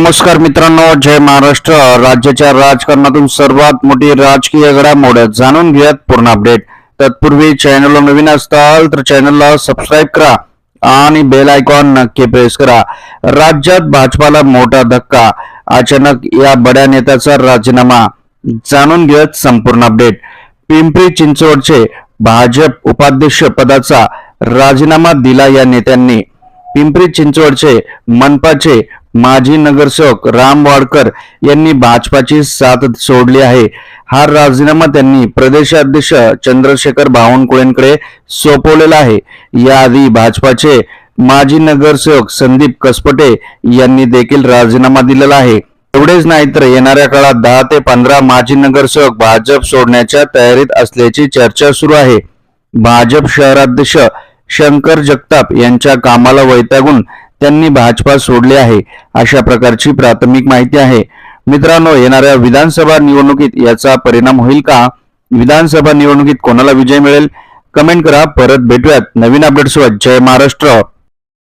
नमस्कार मित्रांनो जय महाराष्ट्र. राज्याच्या राजकारणातून सर्वात मोठी राजकीय घडामोड जाणून घेऊयात पूर्ण अपडेट. तत्पूर्वी चॅनलला नवीन असताल तर चॅनलला सबस्क्राईब करा आणि बेल आयकॉन नक्की प्रेस करा. राज्यात भाजपाला मोठा धक्का अचानक या बड्या नेत्याचा राजीनामा. जाणून घेऊयात संपूर्ण अपडेट. पिंपरी चिंचवडचे भाजप उपाध्यक्ष पदाचा राजीनामा दिला या नेत्यांनी. पिंपरी चिंचवडचे मनपाचे माजी नगरसेवक राम वाडकर यांनी भाजपाची साथ सोडली आहे. हा राजीनामा त्यांनी प्रदेशाध्यक्ष चंद्रशेखर बावनकुळेंकडे सोपवलेला आहे. याआधी भाजपाचे माजी नगरसेवक संदीप कसपटे यांनी देखील राजीनामा दिलेला आहे. एवढेच नाही तर येणाऱ्या काळात दहा ते पंधरा माजी नगरसेवक भाजप सोडण्याच्या तयारीत असल्याची चर्चा सुरू आहे. भाजप शहराध्यक्ष शंकर जगताप यांच्या कामाला वैतागून त्यांनी भाजपा सोडले आहे अशा प्रकारची प्राथमिक माहिती आहे. मित्रांनो येणाऱ्या विधानसभा निवडणुकीत याचा परिणाम होईल का? विधानसभा निवडणुकीत कोणाला विजय मिळेल? कमेंट करा. परत भेटूयात नवीन अपडेट सोबत जय महाराष्ट्र.